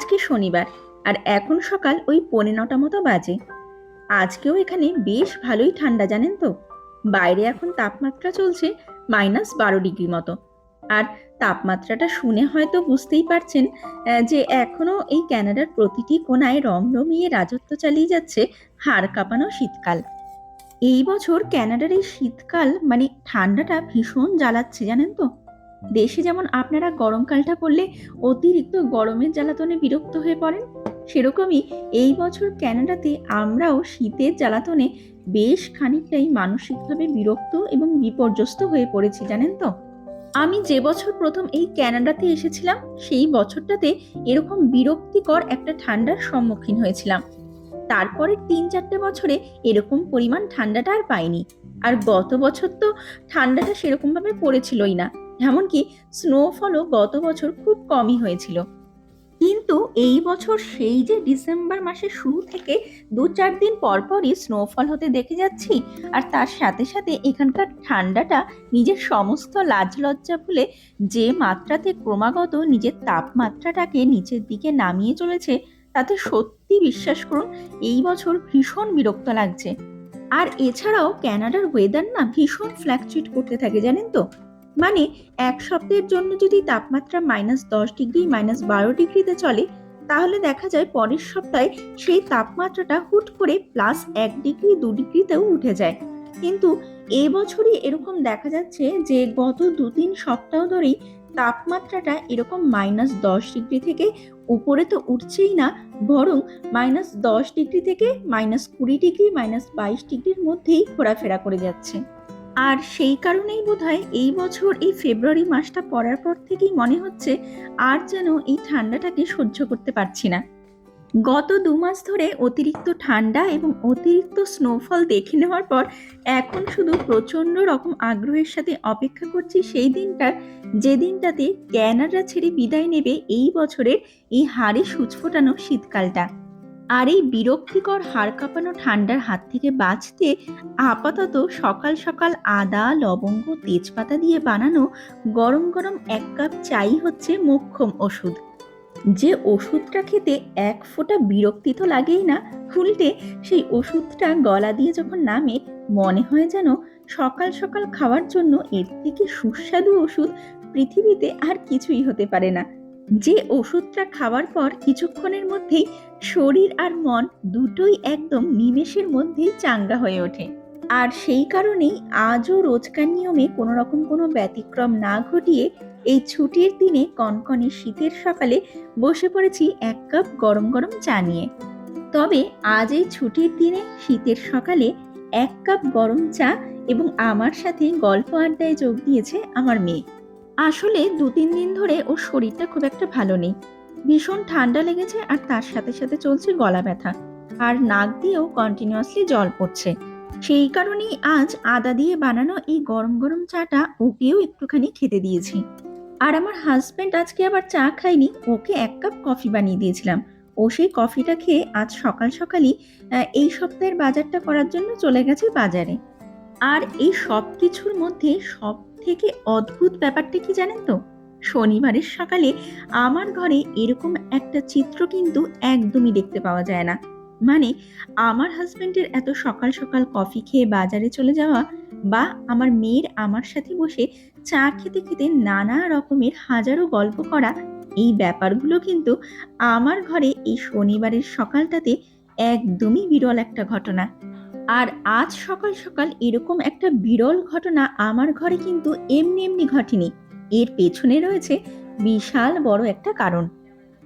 আজকে শনিবার? আর এখন সকাল ওই পৌনে নটা মতো বাজে। আজকেও এখানে বেশ ভালোই ঠান্ডা, জানেন তো? বাইরে এখন তাপমাত্রা চলছে মাইনাস বারো ডিগ্রি মতো। আর তাপমাত্রাটা শুনে হয়তো বুঝতেই পারছেন যে এখনও এই ক্যানাডার প্রতিটি কোনায় রমরমিয়ে রাজত্ব চালিয়ে যাচ্ছে হাড় কাঁপানো শীতকাল। এই বছর ক্যানাডার এই শীতকাল মানে ঠান্ডাটা ভীষণ জ্বালাচ্ছে, জানেন তো? দেশে যেমন আপনারা গরমকালটা পড়লে অতিরিক্ত গরমের জ্বালাতনে বিরক্ত হয়ে পড়েন, সেরকমই এই বছর ক্যানাডাতে আমরাও শীতের জ্বালাতনে বেশ খানিকটাই মানসিকভাবে বিরক্ত এবং বিপর্যস্ত হয়ে পড়েছি, জানেন তো? আমি যে বছর প্রথম এই ক্যানাডাতে এসেছিলাম, সেই বছরটাতে এরকম বিরক্তিকর একটা ঠান্ডার সম্মুখীন হয়েছিলাম। তারপরে তিন চারটে বছরে এরকম পরিমাণ ঠান্ডাটা আর পাইনি। আর গত বছর তো ঠান্ডাটা সেরকমভাবে পড়েছিলই না। এমনকি স্নোফলও গত বছর খুব কমই হয়েছিল। কিন্তু এই বছর সেই যে ডিসেম্বর মাসের শুরু থেকে দু চার দিন পরপরই স্নোফল হতে দেখে যাচ্ছি, আর তার সাথে সাথে এখানকার ঠান্ডাটা নিজের সমস্ত লাজ লজ্জা ভুলে যে মাত্রাতে ক্রমাগত নিজের তাপমাত্রাটাকে নিচের দিকে নামিয়ে চলেছে, তাতে সত্যি বিশ্বাস করুন, এই বছর ভীষণ বিরক্ত লাগছে। আর এছাড়াও ক্যানাডার ওয়েদার না ভীষণ ফ্ল্যাকচুয়েট করতে থাকে, জানেন তো? মানে এক সপ্তাহের জন্য যদি তাপমাত্রা মাইনাস দশ ডিগ্রি মাইনাস বারো ডিগ্রিতে চলে, তাহলে দেখা যায় পরের সপ্তাহে সেই তাপমাত্রাটা হুট করে প্লাস এক ডিগ্রি দু ডিগ্রিতেও উঠে যায়। কিন্তু এবছরই এরকম দেখা যাচ্ছে যে গত দু তিন সপ্তাহ ধরেই তাপমাত্রাটা এরকম মাইনাস দশ ডিগ্রি থেকে উপরে তো উঠছেই না, বরং মাইনাস দশ ডিগ্রি থেকে মাইনাস কুড়ি ডিগ্রি মাইনাস বাইশ ডিগ্রির মধ্যেই ঘোরাফেরা করে যাচ্ছে। আর সেই কারণেই বোধহয় এই বছর এই ফেব্রুয়ারি মাসটা পড়ার পর থেকেই মনে হচ্ছে আর যেন এই ঠান্ডাটাকে সহ্য করতে পারছি না। গত দু মাস ধরে অতিরিক্ত ঠান্ডা এবং অতিরিক্ত স্নোফল দেখে নেওয়ার পর এখন শুধু প্রচণ্ড রকম আগ্রহের সাথে অপেক্ষা করছি সেই দিনটার, যে দিনটাতে ক্যানাডা ছেড়ে বিদায় নেবে এই বছরের এই হাড়ে সূচ ফোটানো শীতকালটা। আর এই বিরক্তিকর হাড় কাঁপানো ঠান্ডার হাত থেকে বাঁচতে আপাতত সকাল সকাল আদা, লবঙ্গ, তেজপাতা দিয়ে বানানো গরম গরম এক কাপ চাই হচ্ছে মোক্ষম ওষুধ। যে ওষুধটা খেতে এক ফোঁটা বিরক্তি তো লাগেই না, উল্টে সেই ওষুধটা গলা দিয়ে যখন নামে, মনে হয় যেন সকাল সকাল খাওয়ার জন্য এর থেকে সুস্বাদু ওষুধ পৃথিবীতে আর কিছুই হতে পারে না। যে ওষুধটা খাওয়ার পর কিছুক্ষণের মধ্যেই শরীর আর মন দুটোই একদম নিমেষের মধ্যেই চাঙ্গা হয়ে ওঠে। আর সেই কারণেই আজও রোজকার নিয়মে কোনো রকম কোনো ব্যতিক্রম না ঘটিয়ে এই ছুটির দিনে কনকনে শীতের সকালে বসে পড়েছি এক কাপ গরম গরম চা নিয়ে। তবে আজ এই ছুটির দিনে শীতের সকালে এক কাপ গরম চা এবং আমার সাথে গল্প আড্ডায় যোগ দিয়েছে আমার মেয়ে। আসলে দু তিন দিন ধরে ওর শরীরটা খুব একটা ভালো নেই। ভীষণ ঠান্ডা লেগেছে আর তার সাথে সাথে চলছে গলা ব্যথা। আর নাক দিয়েও কন্টিনিউয়াসলি জল পড়ছে। সেই কারণেই আজ আদা দিয়ে বানানো এই গরম গরম চাটা ওকেও একটুখানি খেতে দিয়েছি। আর আমার হাজব্যান্ড আজকে আবার চা খায়নি, ওকে এক কাপ কফি বানিয়ে দিয়েছিলাম। ও সেই কফিটা খেয়ে আজ সকাল সকালই এই সপ্তাহের বাজারটা করার জন্য চলে গেছে বাজারে। আর এই সব কিছুর মধ্যে সব থেকে অদ্ভুত ব্যাপারটা কি জানেন তো? শনিবারের সকালে আমার ঘরে এরকম একটা চিত্র কিন্তু একদমই দেখতে পাওয়া যায় না। মানে আমার হাজবেন্ডের এত সকাল সকাল কফি খেয়ে বাজারে চলে যাওয়া বা আমার মেয়ের আমার সাথে বসে চা খেতে খেতে নানা রকমের হাজারো গল্প করা, এই ব্যাপারগুলো কিন্তু আমার ঘরে এই শনিবারের সকালটাতে একদমই বিরল একটা ঘটনা। আর আজ সকাল সকাল এরকম একটা বিরল ঘটনা আমার ঘরে কিন্তু এমনি এমনি ঘটেনি। এর পেছনে রয়েছে বিশাল বড় একটা কারণ।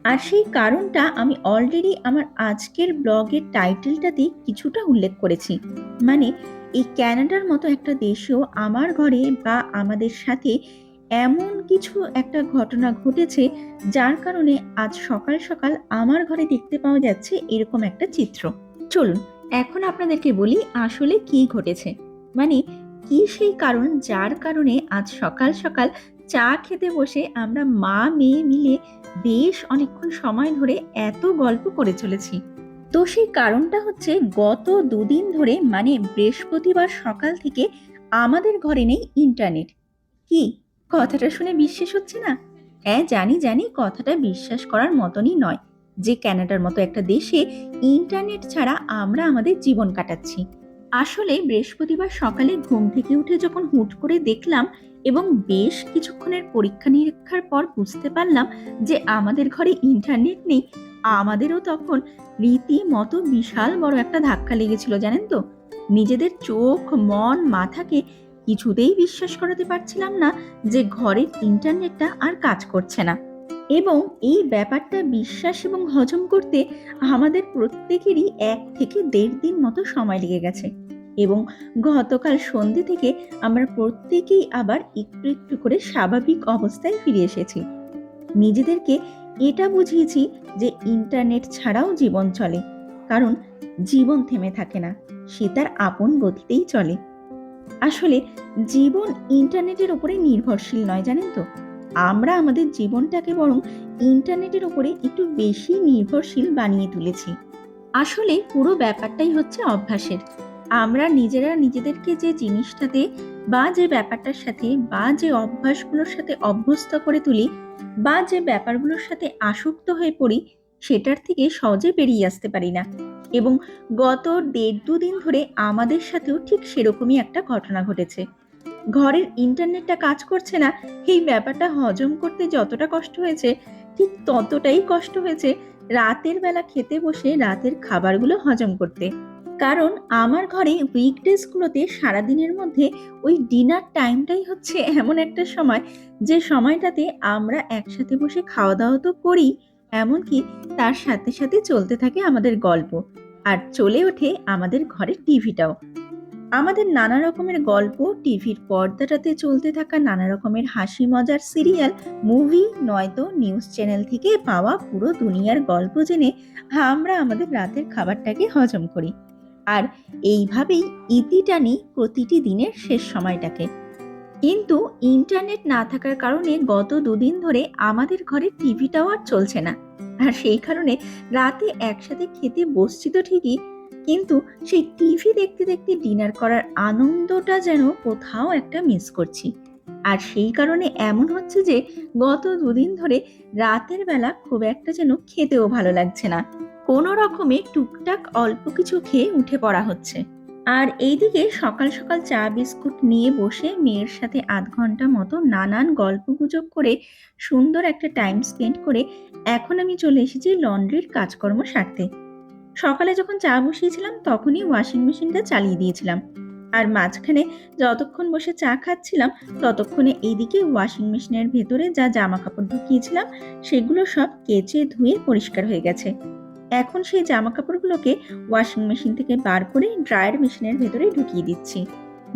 আর সেই কারণটা আমি অলরেডি আমার আজকের ব্লগের টাইটেলটাতে কিছুটা উল্লেখ করেছি। মানে এই ক্যানাডার মতো একটা দেশেও আমার ঘরে বা আমাদের সাথে এমন কিছু একটা ঘটনা ঘটেছে যার কারণে আজ সকাল সকাল আমার ঘরে দেখতে পাওয়া যাচ্ছে এরকম একটা চিত্র। চলুন, এখন আপনাদেরকে বলি আসলে কি ঘটেছে। মানে কি সেই কারণ যার কারণে আজ সকাল সকাল চা খেতে বসে আমরা মা, মেয়ে মিলে বেশ অনেকক্ষণ সময় ধরে এত গল্প করে চলেছি। তো সেই কারণটা হচ্ছে গত দুদিন ধরে মানে বৃহস্পতিবার সকাল থেকে আমাদের ঘরে নেই ইন্টারনেট। কি? কথাটা শুনে বিশ্বাস হচ্ছে না? হ্যাঁ জানি জানি কথাটা বিশ্বাস করার মতনই নয় যে ক্যানাডার মতো একটা দেশে ইন্টারনেট ছাড়া আমরা আমাদের জীবন কাটাচ্ছি। আসলে বৃহস্পতিবার সকালে ঘুম থেকে উঠে যখন হুট করে দেখলাম এবং বেশ কিছুক্ষণের পরীক্ষা নিরীক্ষার পর বুঝতে পারলাম যে আমাদের ঘরে ইন্টারনেট নেই। আমাদেরও তখন রীতিমতো বিশাল বড় একটা ধাক্কা লেগেছিল, জানেন তো? নিজেদের চোখ, মন, মাথাকে কিছুতেই বিশ্বাস করাতে পারছিলাম না যে ঘরের ইন্টারনেটটা আর কাজ করছে না। এবং এই ব্যাপারটা বিশ্বাস এবং হজম করতে আমাদের প্রত্যেকেরই এক থেকে দেড় দিন মতো সময় লেগে গেছে। এবং গতকাল সন্ধে থেকে আমরা প্রত্যেকেই আবার একটু একটু করে স্বাভাবিক অবস্থায় ফিরে এসেছি। নিজেদেরকে এটা বুঝিয়েছি যে ইন্টারনেট ছাড়াও জীবন চলে, কারণ জীবন থেমে থাকে না, সে তার আপন গতিতেই চলে। আসলে জীবন ইন্টারনেটের উপরে নির্ভরশীল নয়, জানেন তো? আমরা আমাদের জীবনটাকে বরং ইন্টারনেটের উপরে একটু বেশি নির্ভরশীল বানিয়ে তুলেছি। আসলে পুরো ব্যাপারটাই হচ্ছে অভ্যাসের। আমরা নিজেরা নিজেদেরকে যে জিনিসটাতে বা যে ব্যাপারটার সাথে বা যে অভ্যাসগুলোর সাথে অভ্যস্ত করে তুলি বা যে ব্যাপারগুলোর সাথে আসক্ত হয়ে পড়ি সেটার থেকে সহজে বেরিয়ে আসতে পারি না। এবং গত দেড় দুদিন ধরে আমাদের সাথেও ঠিক সেরকমই একটা ঘটনা ঘটেছে। ঘরের ইন্টারনেটটা কাজ করছে না, এই ব্যাপারটা হজম করতে যতটা কষ্ট হয়েছে, ঠিক ততটাই কষ্ট হয়েছে রাতের বেলা খেতে বসে রাতের খাবারগুলো হজম করতে। কারণ আমার ঘরে উইকডেজগুলোতে সারাদিনের মধ্যে ওই ডিনার টাইমটাই হচ্ছে এমন একটা সময়, যে সময়টাতে আমরা একসাথে বসে খাওয়া দাওয়া তো করি, এমনকি তার সাথে সাথে চলতে থাকে আমাদের গল্প, আর চলে ওঠে আমাদের ঘরের টিভিটাও আমাদের নানা রকমের গল্প টিভির পর্দাটাতে চলতে থাকা নানা রকমের হাসি মজার সিরিয়াল মুভি নয়তো নিউজ চ্যানেল থেকে পাওয়া পুরো দুনিয়ার গল্প জেনে আমরা আমাদের রাতের খাবারটাকে হজম করি। আর এইভাবেই ইতি টানি প্রতিটি দিনের শেষ সময়টাকে। কিন্তু ইন্টারনেট না থাকার কারণে গত দুদিন ধরে আমাদের ঘরে টিভিটাও আর চলছে না। আর সেই কারণে রাতে একসাথে খেতে বসছি তো ঠিকই, কিন্তু সেই টিভি দেখতে দেখতে ডিনার করার আনন্দটা যেন কোথাও একটা মিস করছি। আর সেই কারণে এমন হচ্ছে যে গত দুদিন ধরে রাতের বেলা খুব একটা যেন খেতেও ভালো লাগছে না। কোনো রকমে টুকটাক অল্প কিছু খেয়ে উঠে পড়া হচ্ছে। আর এইদিকে সকাল সকাল চা, বিস্কুট নিয়ে বসে মেয়ের সাথে আধ ঘণ্টা মতো নানান গল্প গুজব করে সুন্দর একটা টাইম স্পেন্ড করে এখন আমি চলে এসেছি লন্ড্রির কাজকর্ম সারতে। সকালে যখন চা বসিয়েছিলাম তখনই ওয়াশিং মেশিনটা চালিয়ে দিয়েছিলাম। আর মাঝখানে যতক্ষণ বসে চা খাচ্ছিলাম ততক্ষণে এইদিকে ওয়াশিং মেশিনের ভেতরে যা জামা কাপড় ঢুকিয়েছিলাম সেগুলো সব কেচে ধুয়ে পরিষ্কার হয়ে গেছে। এখন সেই জামা কাপড়গুলোকে ওয়াশিং মেশিন থেকে বার করে ড্রায়ার মেশিনের ভেতরে ঢুকিয়ে দিচ্ছি।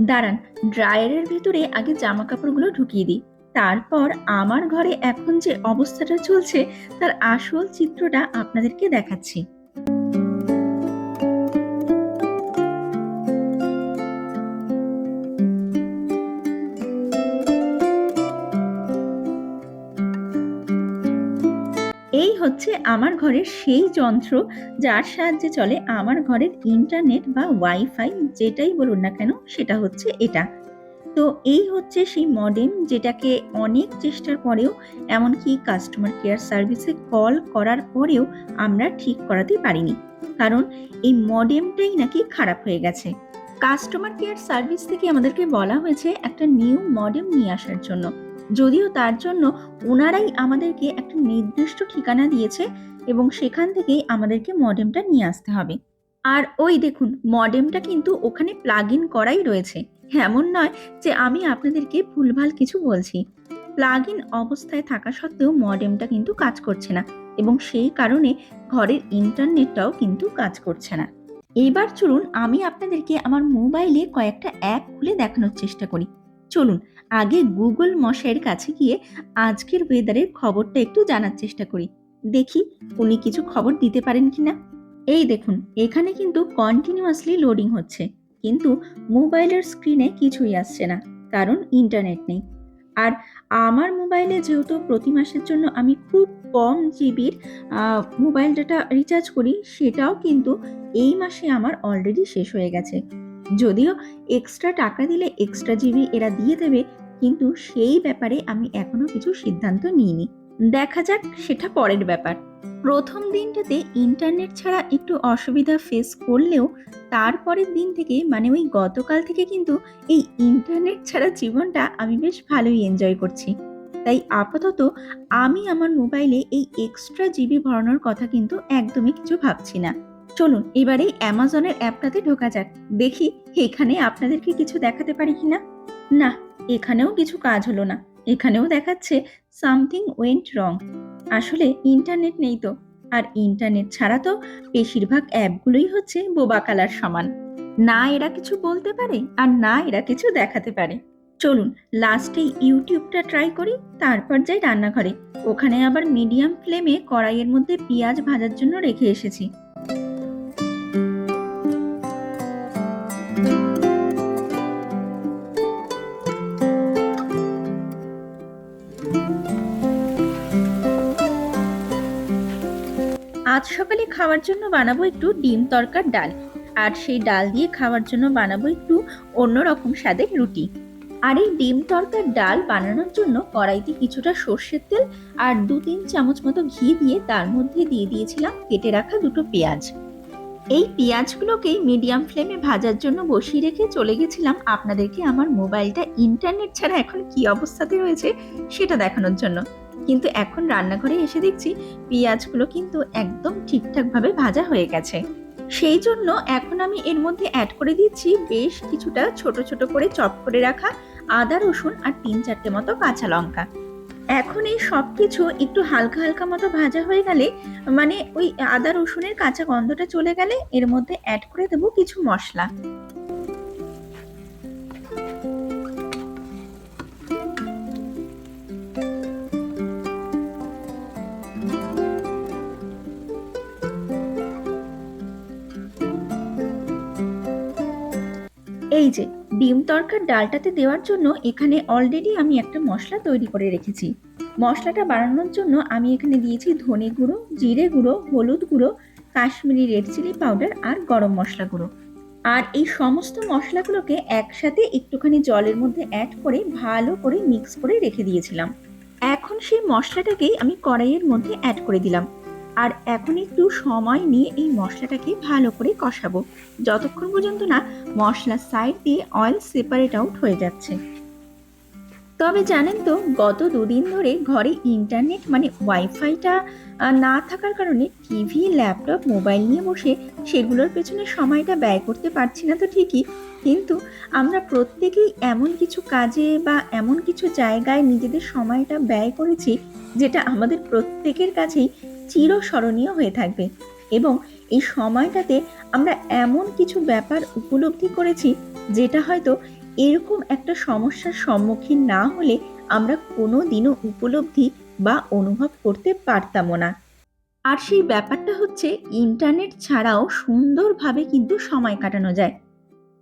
দাঁড়ান ড্রায়ারের ভেতরে আগে জামা কাপড়গুলো ঢুকিয়ে দিই। তারপর আমার ঘরে এখন যে অবস্থাটা চলছে, তার আসল চিত্রটা আপনাদেরকে দেখাচ্ছি। হচ্ছে আমার ঘরের সেই যন্ত্র যার সাহায্যে চলে আমার ঘরের ইন্টারনেট বা ওয়াইফাই যেটাই বলুন না কেন, সেটা হচ্ছে এটা। তো এই হচ্ছে সেই মডেম যেটাকে অনেক চেষ্টার পরেও, এমনকি কাস্টমার কেয়ার সার্ভিসে কল করার পরেও আমরা ঠিক করাতে পারিনি। কারণ এই মডেমটাই নাকি খারাপ হয়ে গেছে। কাস্টমার কেয়ার সার্ভিস থেকে আমাদেরকে বলা হয়েছে একটা নিউ মডেম নিয়ে আসার জন্য। যদিও তার জন্য ওনারাই আমাদেরকে একটা নির্দিষ্ট ঠিকানা দিয়েছে এবং সেখান থেকেই আমাদেরকে মডেমটা নিয়ে আসতে হবে। আর ওই দেখুন, মডেমটা কিন্তু ওখানে প্লাগ ইন করাই রয়েছে। এমন নয় যে আমি আপনাদেরকে ভুলভাল কিছু বলছি। প্লাগ ইন অবস্থায় থাকা সত্ত্বেও মডেমটা কিন্তু কাজ করছে না এবং সেই কারণে ঘরের ইন্টারনেটটাও কিন্তু কাজ করছে না। এইবার চলুন, আমি আপনাদেরকে আমার মোবাইলে কয়েকটা অ্যাপ খুলে দেখানোর চেষ্টা করি। চলুন আগে গুগল মশাইয়ের কাছে গিয়ে আজকের ওয়েদারের খবরটা একটু জানার চেষ্টা করি। দেখি উনি কিছু খবর দিতে পারেন কি না এই দেখুন, এখানে কিন্তু কন্টিনিউয়াসলি লোডিং হচ্ছে। কিন্তু মোবাইলের স্ক্রিনে কিছুই আসছে না, কারণ ইন্টারনেট নেই। আর আমার মোবাইলে যেহেতু প্রতি মাসের জন্য আমি খুব কম জিবির মোবাইল ডাটা রিচার্জ করি, সেটাও কিন্তু এই মাসে আমার অলরেডি শেষ হয়ে গেছে। যদিও এক্সট্রা টাকা দিলে এক্সট্রা জিবি এরা দিয়ে দেবে, কিন্তু সেই ব্যাপারে আমি এখনও কিছু সিদ্ধান্ত নিইনি। দেখা যাক, সেটা পরের ব্যাপার। প্রথম দিনটাতে ইন্টারনেট ছাড়া একটু অসুবিধা ফেস করলেও তারপরের দিন থেকে মানে ওই গতকাল থেকে কিন্তু এই ইন্টারনেট ছাড়া জীবনটা আমি বেশ ভালোই এনজয় করছি। তাই আপাতত আমি আমার মোবাইলে এই এক্সট্রা জিবি ভরানোর কথা কিন্তু একদমই কিছু ভাবছি না। চলুন, এবারে অ্যামাজনের অ্যাপটাতে ঢোকা যাক। দেখি এখানে আপনাদেরকে কিছু দেখাতে পারি কিনা? না, এখানেও কিছু কাজ হলো না। এখানেও দেখাচ্ছে সামথিং ওয়েন্ট রং। আসলে ইন্টারনেট নেই তো। আর ইন্টারনেট ছাড়া তো বেশিরভাগ অ্যাপগুলোই হচ্ছে বোবা কালার সমান। না এরা কিছু বলতে পারে আর না এরা কিছু দেখাতে পারে। চলুন, লাস্টে ইউটিউবটা ট্রাই করি, তারপর যাই রান্নাঘরে। ওখানে আবার মিডিয়াম ফ্লেমে কড়াইয়ের মধ্যে পেঁয়াজ ভাজার জন্য রেখে এসেছি। আজ সকালে খাওয়ার জন্য বানাবো একটু ডিম তরকার ডাল। আর সেই ডাল দিয়ে খাওয়ার জন্য বানাবো একটু অন্যরকম স্বাদের রুটি। আর এই ডিম তরকার ডাল বানানোর জন্য কড়াইতে কিছুটা সর্ষের তেল আর দু তিন চামচ মতো ঘি দিয়ে তার মধ্যে দিয়ে দিয়েছিলাম কেটে রাখা দুটো পেঁয়াজ। এই পেঁয়াজগুলোকেই মিডিয়াম ফ্লেমে ভাজার জন্য বসিয়ে রেখে চলে গেছিলাম। আপনাদেরকে আমার মোবাইলটা ইন্টারনেট ছাড়া এখন কি অবস্থাতে রয়েছে সেটা দেখানোর জন্য। কিন্তু এখন রান্নাঘরে এসে দেখছি পেঁয়াজগুলো কিন্তু একদম ঠিকঠাকভাবে ভাজা হয়ে গেছে। সেই জন্য এখন আমি এর মধ্যে অ্যাড করে দিচ্ছি বেশ কিছুটা ছোট ছোট করে চপ করে রাখা আদা রসুন আর তিন চারটে মতো কাঁচা লঙ্কা। এখন এই সব কিছু একটু হালকা হালকা মতো ভাজা হয়ে গেলে মানে ওই আদা রসুনের কাঁচা গন্ধটা চলে গেলে এর মধ্যে অ্যাড করে দেবো কিছু মশলা। এই যে, ডিম তরকার ডালটাতে দেওয়ার জন্য এখানে অলরেডি আমি একটা মশলা তৈরি করে রেখেছি। মশলাটা বানানোর জন্য আমি এখানে দিয়েছি ধনে গুঁড়ো, জিরে গুঁড়ো, হলুদ গুঁড়ো, কাশ্মীরি রেড চিলি পাউডার আর গরম মশলা গুঁড়ো। আর এই সমস্ত মশলাগুলোকে একসাথে একটুখানি জলের মধ্যে অ্যাড করে ভালো করে মিক্স করে রেখে দিয়েছিলাম। এখন সেই মশলাটাকেই আমি কড়াইয়ের মধ্যে অ্যাড করে দিলাম। আর এখন একটু সময় নিয়ে এই মশলাটাকে ভালো করে কষাবো। যতক্ষণ পর্যন্ত না মশলার সাইড দিয়ে অয়েল সেপারেট আউট হয়ে যাচ্ছে। তবে জানেন তো, গত দুদিন ধরে ঘরে ইন্টারনেট মানে ওয়াইফাইটা না থাকার কারণে টিভি ল্যাপটপ মোবাইল নিয়ে বসে সেগুলোর পেছনে সময়টা ব্যয় করতে পারছি না তো ঠিকই। কিন্তু আমরা প্রত্যেকেই এমন কিছু কাজে বা এমন কিছু জায়গায় নিজেদের সময়টা ব্যয় করেছি, যেটা আমাদের প্রত্যেকের কাছেই চিরস্মরণীয় হয়ে থাকবে। এবং এই সময়টাতে আমরা এমন কিছু ব্যাপার উপলব্ধি করেছি, যেটা হয়তো এরকম একটা সমস্যার সম্মুখীন না হলে আমরা কোনো দিনও উপলব্ধি বা অনুভব করতে পারতামও না। আর সেই ব্যাপারটা হচ্ছে, ইন্টারনেট ছাড়াও সুন্দরভাবে কিন্তু সময় কাটানো যায়।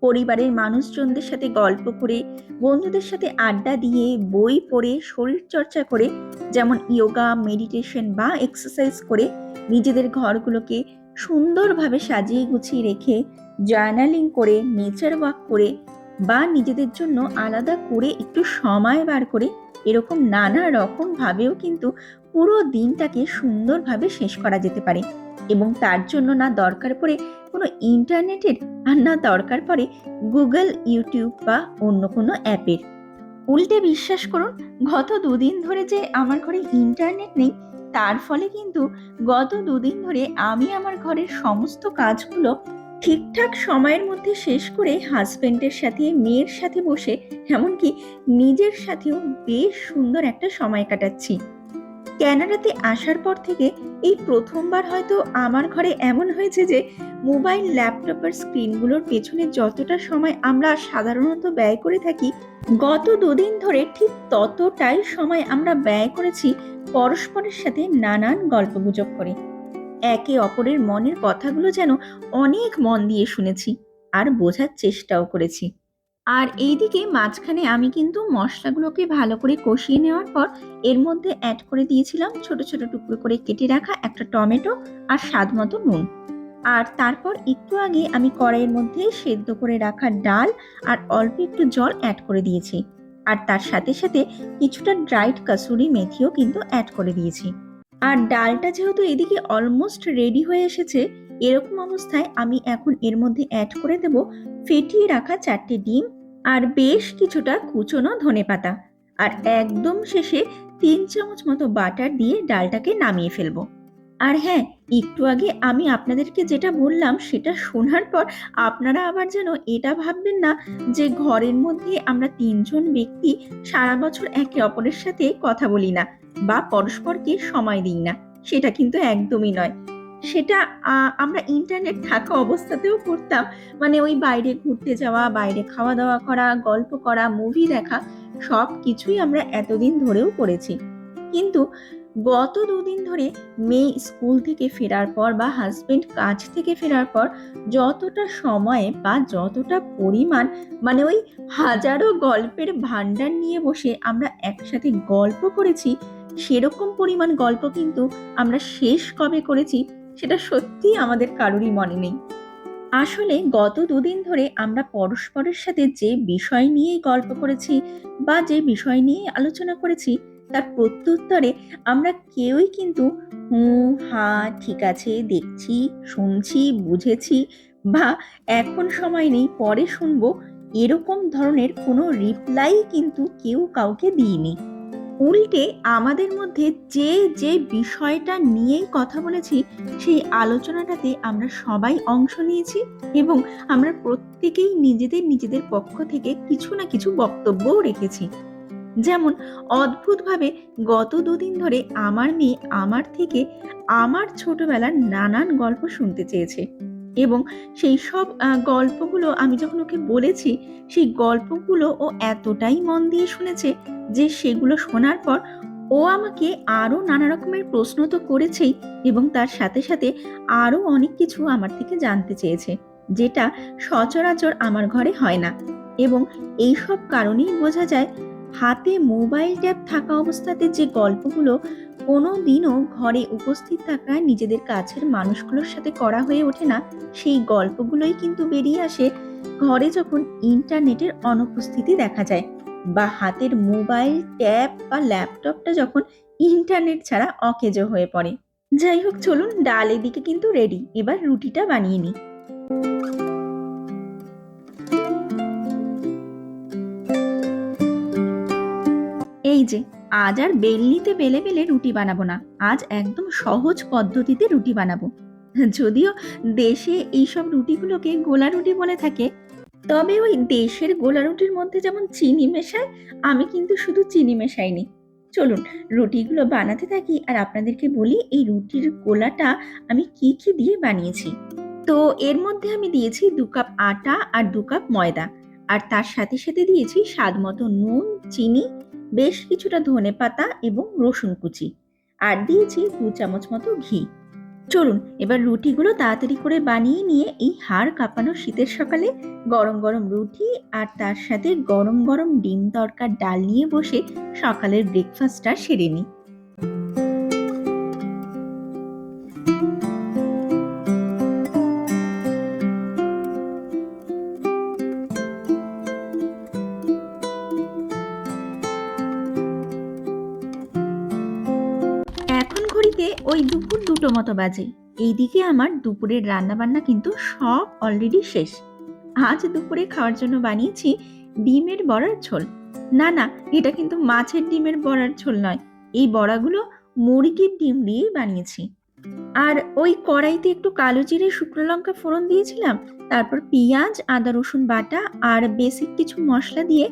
পরিবারের মানুষজনদের সাথে গল্প করে, বন্ধুদের সাথে আড্ডা দিয়ে, বই পড়ে, শরীর চর্চা করে, যেমন ইয়োগা, মেডিটেশন বা এক্সারসাইজ করে নিজেদের ঘরগুলোকে সুন্দরভাবে সাজিয়ে গুছিয়ে রেখে জার্নালিং করে, নেচার ওয়াক করে বা নিজেদের জন্য আলাদা করে একটু সময় বার করে, এরকম নানা রকম ভাবেও কিন্তু পুরো দিনটাকে সুন্দরভাবে শেষ করা যেতে পারে। এবং তার জন্য না দরকার পড়ে কোনো ইন্টারনেটের আর না দরকার পড়ে গুগল, ইউটিউব বা অন্য কোনো অ্যাপের। উল্টে বিশ্বাস করুন, গত দুদিন ধরে যে আমার ঘরে ইন্টারনেট নেই, তার ফলে কিন্তু গত দুদিন ধরে আমি আমার ঘরের সমস্ত কাজগুলো ঠিকঠাক সময়ের মধ্যে শেষ করে হাজব্যান্ডের সাথে, মেয়ের সাথে বসে, এমনকি নিজের সাথেও বেশ সুন্দর একটা সময় কাটাচ্ছি। ক্যানাডাতে আসার পর থেকে এই প্রথমবার হয়তো আমার ঘরে এমন হয়েছে যে মোবাইল ল্যাপটপের স্ক্রিনগুলোর পেছনে যতটা সময় আমরা সাধারণত ব্যয় করে থাকি, গত দুদিন ধরে ঠিক ততটাই সময় আমরা ব্যয় করেছি পরস্পরের সাথে নানান গল্পগুজব করে। একে অপরের মনের কথাগুলো যেন অনেক মন দিয়ে শুনেছি আর বোঝার চেষ্টাও করেছি। আর এইদিকে মাঝখানে আমি কিন্তু মশলাগুলোকে ভালো করে কষিয়ে নেওয়ার পর এর মধ্যে অ্যাড করে দিয়েছিলাম ছোট ছোট টুকরো করে কেটে রাখা একটা টমেটো আর স্বাদ মতো নুন। আর তারপর একটু আগে আমি কড়াইয়ের মধ্যে সেদ্ধ করে রাখা ডাল আর অল্প একটু জল অ্যাড করে দিয়েছি। আর তার সাথে সাথে কিছুটা ড্রাইড কাসুরি মেথিও কিন্তু অ্যাড করে দিয়েছি। আর ডালটা যেহেতু এদিকে অলমোস্ট রেডি হয়ে এসেছে, এরকম অবস্থায় আমি এখন এর মধ্যে অ্যাড করে দেব ফেটিয়ে রাখা চারটে ডিম আর বেশ কিছুটা কুচনো ধনেপাতা আর একদম শেষে তিন চামচ মতো বাটার দিয়ে ডালটাকে নামিয়ে ফেলব। আর হ্যাঁ একটু আগে আমি আপনাদেরকে যেটা বললাম, সেটা শোনার পর আপনারা আবার যেন এটা ভাববেন না যে ঘরের মধ্যে আমরা তিনজন ব্যক্তি সারা বছর একে অপরের সাথে কথা বলি না বা পরস্পরকে সময় দিই না। সেটা কিন্তু একদমই নয়। সেটা আমরা ইন্টারনেট থাকা অবস্থাতেও করতাম। মানে ওই বাইরে ঘুরতে যাওয়া, বাইরে খাওয়া দাওয়া করা, গল্প করা মুভি দেখা সব কিছুই আমরা এতদিন ধরেও করেছি। কিন্তু গত দুদিন ধরে মেয়ে স্কুল থেকে ফেরার পর বা হাজবেন্ড কাজ থেকে ফেরার পর যতটা সময়ে বা যতটা পরিমাণ মানে ওই হাজারো গল্পের ভান্ডার নিয়ে বসে আমরা একসাথে গল্প করেছি, সেরকম পরিমাণ গল্প কিন্তু আমরা শেষ কবে করেছি সেটা সত্যি আমাদের কারোরই মনে নেই। আসলে গত দুদিন ধরে আমরা পরস্পরের সাথে যে বিষয় নিয়ে গল্প করেছি বা যে বিষয় নিয়ে আলোচনা করেছি, তার প্রত্যুত্তরে আমরা কেউই কিন্তু হুঁ, হা, ঠিক আছে, দেখছি, শুনছি, বুঝেছি বা এখন সময় নেই, পরে শুনব, এরকম ধরনের কোনো রিপ্লাই কিন্তু কেউ কাউকে দিইনি। উল্টে আমাদের মধ্যে যে যে বিষয়টা নিয়েই কথা বলেছি, সেই আলোচনাটাতে আমরা সবাই অংশ নিয়েছি এবং আমরা প্রত্যেকেই নিজেদের নিজেদের পক্ষ থেকে কিছু না কিছু বক্তব্যও রেখেছি। যেমন, অদ্ভুতভাবে গত দুদিন ধরে আমার মেয়ে আমার থেকে আমার ছোটবেলার নানান গল্প শুনতে চেয়েছে। এবং সেই সব গল্পগুলো আমি যখন ওকে বলেছি, সেই গল্পগুলো ও এতটাই মন দিয়ে শুনেছে যে সেগুলো শোনার পর ও আমাকে আরও নানা রকমের প্রশ্ন তো করেছেই এবং তার সাথে সাথে আরও অনেক কিছু আমার থেকে জানতে চেয়েছে, যেটা সচরাচর আমার ঘরে হয় না। এবং এই সব কারণেই বোঝা যায়, হাতে মোবাইল ট্যাব থাকা অবস্থাতে যে গল্পগুলো কোনো দিনও ঘরে উপস্থিত থাকা নিজেদের কাছের মানুষগুলোর সাথে করা হয়ে ওঠে না। সেই গল্পগুলোই কিন্তু বেরিয়ে আসে ঘরে যখন ইন্টারনেটের অনুপস্থিতি দেখা যায় বা হাতের মোবাইল, ট্যাব বা ল্যাপটপটা যখন ইন্টারনেট ছাড়া অকেজো হয়ে পড়ে। যাই হোক, চলুন ডাল এদিকে কিন্তু রেডি। এবার রুটিটা বানিয়ে নিই। এই যে আজ আর বেলনিতে বেলে বেলে রুটি বানাবো না। আজ একদম সহজ পদ্ধতিতে রুটি বানাবো। যদিও দেশে এইসব রুটিগুলোকে গোলা রুটি বলে থাকে, তবে ওই দেশের গোলা রুটির মধ্যে যেমন চিনি মেশায়, আমি কিন্তু শুধু চিনি মেশাইনি। চলুন, রুটিগুলো বানাতে থাকি আর আপনাদেরকে বলি এই রুটির গোলাটা আমি কি কি দিয়ে বানিয়েছি। তো এর মধ্যে আমি দিয়েছি দু কাপ আটা আর দু কাপ ময়দা। আর তার সাথে সাথে দিয়েছি স্বাদ মতো নুন, চিনি বেশ কিছুটা ধনে পাতা এবং রসুন কুচি। আর দিয়েছি দু চামচ মতো ঘি। চলুন, এবার রুটিগুলো তাড়াতাড়ি করে বানিয়ে নিয়ে এই হাড় কাঁপানো শীতের সকালে গরম গরম রুটি আর তার সাথে গরম গরম ডিম তরকার ডাল নিয়ে বসে সকালের ব্রেকফাস্টটা সেরে নিই। ওই দুপুর দুটো মতো বাজে। এইদিকে আমার দুপুরের রান্না বান্না কিন্তু সব অলরেডি শেষ। আজ দুপুরে খাওয়ার জন্য বানিয়েছি ডিমের বড়ার ঝোল। না না, এটা কিন্তু মাছের ডিমের বড়ার ঝোল নয়। এই বড়াগুলো মুরগির ডিম দিয়েই বানিয়েছি। আর ওই কড়াইতে একটু কালো জিরে, শুকনো লঙ্কা ফোড়ন দিয়েছিলাম। তারপর পেঁয়াজ, আদা, রসুন বাটা আর বেসিক কিছু মশলা দিয়ে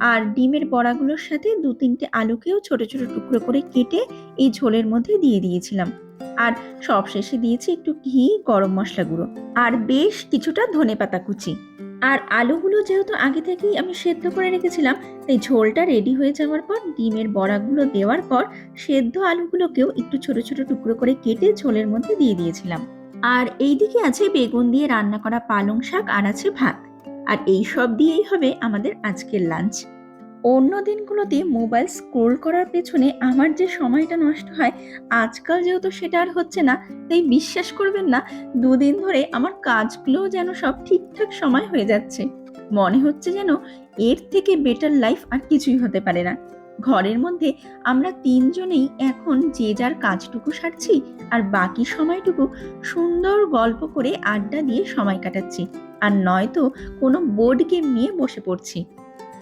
আর ডিমের বড়াগুলোর সাথে দু তিনটে আলুকেও ছোট ছোট টুকরো করে কেটে এই ঝোলের মধ্যে দিয়ে দিয়েছিলাম। আর সবশেষে দিয়েছি একটু ঘি, গরম মশলা গুঁড়ো আর বেশ কিছুটা ধনেপাতা কুচি। আর আলুগুলো যেহেতু আগে থেকেই আমি সেদ্ধ করে রেখেছিলাম, তাই ঝোলটা রেডি হয়ে যাওয়ার পর ডিমের বড়াগুলো দেওয়ার পর সেদ্ধ আলুগুলোকেও একটু ছোট ছোট টুকরো করে কেটে ঝোলের মধ্যে দিয়ে দিয়েছিলাম। আর এইদিকে আছে বেগুন দিয়ে রান্না করা পালং শাক আর আছে ভাত। আর এই সব দিয়েই হবে আমাদের আজকের লাঞ্চ অন্য দিনগুলোতে মোবাইল স্ক্রোল করার পেছনে আমার যে সময়টা নষ্ট হয়, আজকাল যেহেতু সেটা আর হচ্ছে না, তাই বিশ্বাস করবেন না, দুদিন ধরে আমার কাজগুলোও যেন সব ঠিকঠাক সময় হয়ে যাচ্ছে। মনে হচ্ছে যেন এর থেকে বেটার লাইফ আর কিছুই হতে পারে না। ঘরের মধ্যে আমরা তিনজনেই এখন যে যার কাজটুকু সারছি আর বাকি সময়টুকু সুন্দর গল্প করে আড্ডা দিয়ে সময় কাটাচ্ছি। আর নয়তো কোনো বোর্ড গেম নিয়ে বসে পড়ছি।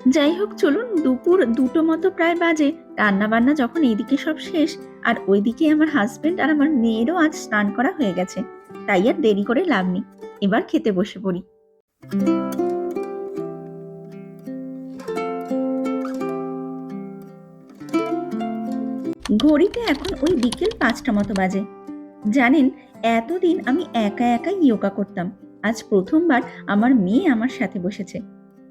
যাই হোক, চলুন দুপুর দুটো মতো প্রায় বাজে। রান্না বান্না যখন এইদিকে সব শেষ, আর ওইদিকে আমার হাজবেন্ড আর আমার মেয়েরও আজ স্নান করা হয়ে গেছে। তাই আর দেরি করে লাভ নেই। এবার খেতে বসে পড়ি। ঘড়িতে এখন ওই বিকেল পাঁচটা মতো বাজে। জানেন, এতদিন আমি একা একা ইয়োগা করতাম। আজ প্রথমবার আমার মেয়ে আমার সাথে বসেছে।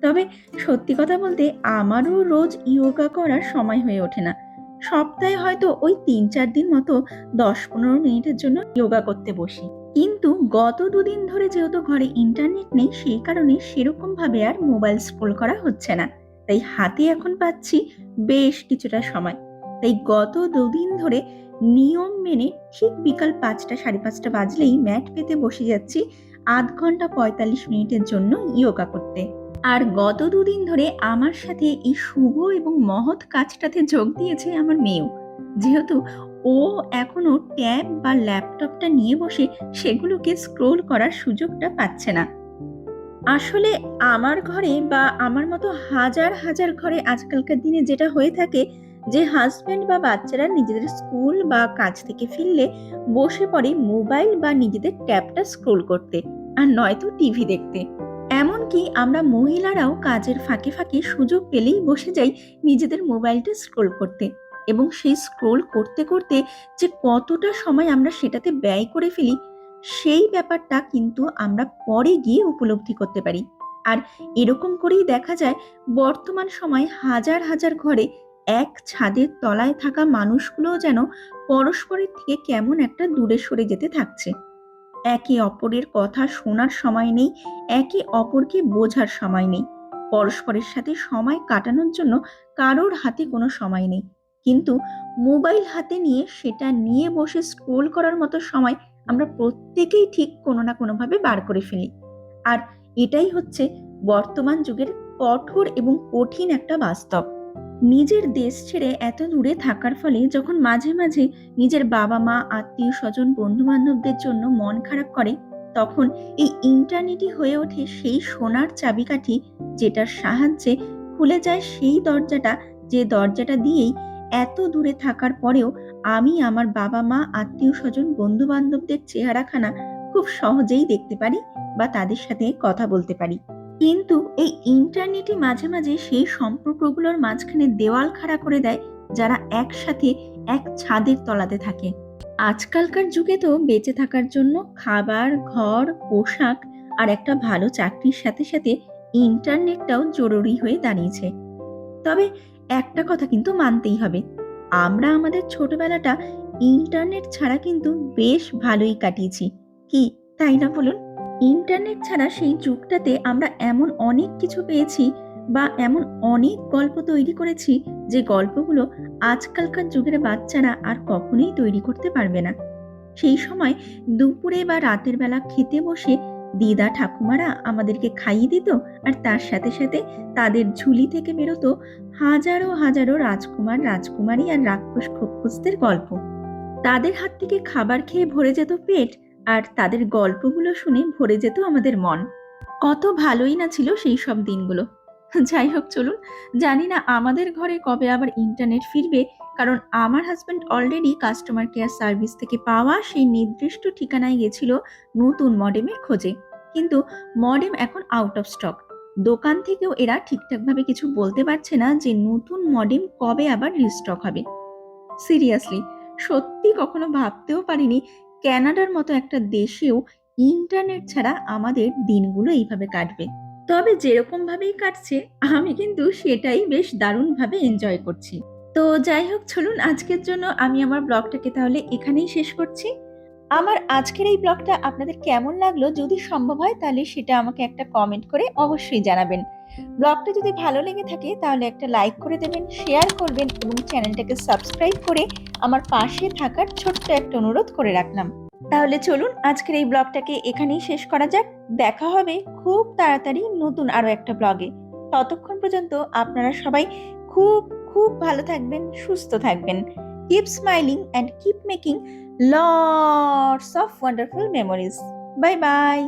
তবে সত্যি কথা বলতে আমারও রোজ ইয়োগা করার সময় হয়ে ওঠে না। সপ্তাহে হয়তো ওই তিন চার দিন মতো দশ পনেরো মিনিটের জন্য ইয়োগা করতে বসি। কিন্তু গত দুদিন ধরে যেহেতু ঘরে ইন্টারনেট নেই, সেই কারণে সেরকম ভাবে আর মোবাইল স্ক্রোল করা হচ্ছে না। তাই হাতে এখন পাচ্ছি বেশ কিছুটা সময়। তাই গত দুদিন ধরে নিয়ম মেনে ঠিক বিকাল পাঁচটা, সাড়ে পাঁচটা বাজলেই ম্যাট পেতে বসে যাচ্ছি আধ ঘণ্টা পঁয়তাল্লিশ মিনিটের জন্য ইয়োগা করতে। আর গত দুদিন ধরে আমার সাথে এই শুভ এবং মহৎ কাজটাতে যোগ দিয়েছে আমার মেয়েও। যেহেতু ও এখনও ট্যাব বা ল্যাপটপটা নিয়ে বসে সেগুলোকে স্ক্রোল করার সুযোগটা পাচ্ছে না। আসলে আমার ঘরে বা আমার মতো হাজার হাজার ঘরে আজকালকার দিনে যেটা হয়ে থাকে যে হাজব্যান্ড বা বাচ্চারা নিজেদের স্কুল বা কাজ থেকে ফিরলে বসে পড়ে মোবাইল বা নিজেদের ট্যাবটা স্ক্রোল করতে আর নয়তো টিভি দেখতে। এমনকি আমরা মহিলারাও কাজের ফাঁকে ফাঁকে সুযোগ পেলেই বসে যাই নিজেদের মোবাইলটা স্ক্রোল করতে এবং সেই স্ক্রোল করতে করতে যে কতটা সময় আমরা সেটাতে ব্যয় করে ফেলি, সেই ব্যাপারটা কিন্তু আমরা পরে গিয়ে উপলব্ধি করতে পারি। আর এরকম করেই দেখা যায় বর্তমান সময় হাজার হাজার ঘরে এক ছাদের তলায় থাকা মানুষগুলোও যেন পরস্পরের থেকে কেমন একটা দূরে সরে যেতে থাকছে। একে অপরের কথা শোনার সময় নেই, একে অপরকে বোঝার সময় নেই। পরস্পরের সাথে সময় কাটানোর জন্য কারোর হাতে কোনো সময় নেই। কিন্তু মোবাইল হাতে নিয়ে সেটা নিয়ে বসে স্ক্রোল করার মতো সময় আমরা প্রত্যেকেই ঠিক কোনো না কোনোভাবে বার করে ফেলি। আর এটাই হচ্ছে বর্তমান যুগের কঠোর এবং কঠিন একটা বাস্তব। নিজের দেশ ছেড়ে এত দূরে থাকার ফলে যখন মাঝে মাঝে নিজের বাবা মা, আত্মীয় স্বজন বন্ধু বান্ধবদের জন্য মন খারাপ করে, তখন এই ইন্টারনেটই হয়ে ওঠে সেই সোনার চাবিকাঠি যেটার সাহায্যে খুলে যায় সেই দরজাটা, যে দরজাটা দিয়েই এত দূরে থাকার পরেও আমি আমার বাবা মা, আত্মীয় স্বজন বন্ধু বান্ধবদের চেহারাখানা খুব সহজেই দেখতে পারি বা তাদের সাথে কথা বলতে পারি। কিন্তু এই ইন্টারনেটই মাঝে মাঝে সেই সম্পর্কগুলোর মাঝখানে দেওয়াল খাড়া করে দেয় যারা একসাথে এক ছাদের তলাতে থাকে। আজকালকার যুগে তো বেঁচে থাকার জন্য খাবার, ঘর, পোশাক আর একটা ভালো চাকরির সাথে সাথে ইন্টারনেটটাও জরুরি হয়ে দাঁড়িয়েছে। তবে একটা কথা কিন্তু মানতেই হবে, আমরা আমাদের ছোটবেলাটা ইন্টারনেট ছাড়া কিন্তু বেশ ভালোই কাটিয়েছি। কি, তাই না বলুন? ইন্টারনেট ছাড়া সেই যুগটাতে আমরা এমন অনেক কিছু পেয়েছি বা এমন অনেক গল্প তৈরি করেছি যে গল্পগুলো আজকালকার যুগের বাচ্চারা আর কখনোই তৈরি করতে পারবে না। সেই সময় দুপুরে বা রাতের বেলা খেতে বসে দিদা ঠাকুমারা আমাদেরকে খাইয়ে দিত আর তার সাথে সাথে তাদের ঝুলি থেকে বেরোতো হাজারো হাজারো রাজকুমার, রাজকুমারী আর রাক্ষস খক্ষসদের গল্প। তাদের হাত থেকে খাবার খেয়ে ভরে যেত পেট আর তাদের গল্পগুলো শুনে ভরে যেত আমাদের মন। কত ভালোই না ছিল সেই সব দিনগুলো। যাই হোক, চলুন। জানি না আমাদের ঘরে কবে আবার ইন্টারনেট ফিরবে, কারণ আমার husband already customer care service থেকে পাওয়া সেই নির্দিষ্ট ঠিকানায় গেছিল নতুন মডেমের খোঁজে। কিন্তু মডেম এখন আউট অফ স্টক দোকান থেকেও এরা ঠিকঠাকভাবে কিছু বলতে পারছে না যে নতুন মডেম কবে আবার রিস্টক হবে। সিরিয়াসলি সত্যি কখনো ভাবতেও পারিনি ক্যানাডার মতো একটা দেশেও ইন্টারনেট ছাড়া আমাদের দিনগুলো এইভাবে কাটবে। তবে যেরকম ভাবেই কাটছে, আমি কিন্তু সেটাই বেশ দারুণভাবে এনজয় করছি। তো যাই হোক, চলুন আজকের জন্য আমি আমার ব্লগটাকে তাহলে এখানেই শেষ করছি। আমার আজকের এই ব্লগটা আপনাদের কেমন লাগল? যদি সম্ভব হয়, তাহলে সেটা আমাকে একটা কমেন্ট করে অবশ্যই জানাবেন। ব্লগটা যদি ভালো লেগে থাকে, তাহলে একটা লাইক করে দেবেন শেয়ার করবেন এবং চ্যানেলটাকে সাবস্ক্রাইব করে আমার পাশে থাকার ছোট্ট একটা অনুরোধ করে রাখলাম। তাহলে চলুন, আজকের এই ব্লগটাকে এখানেই শেষ করা যাক। দেখা হবে খুব তাড়াতাড়ি নতুন আরও একটা ব্লগে। ততক্ষণ পর্যন্ত আপনারা সবাই খুব খুব ভালো থাকবেন, সুস্থ থাকবেন। Keep smiling and keep making lots of wonderful memories bye bye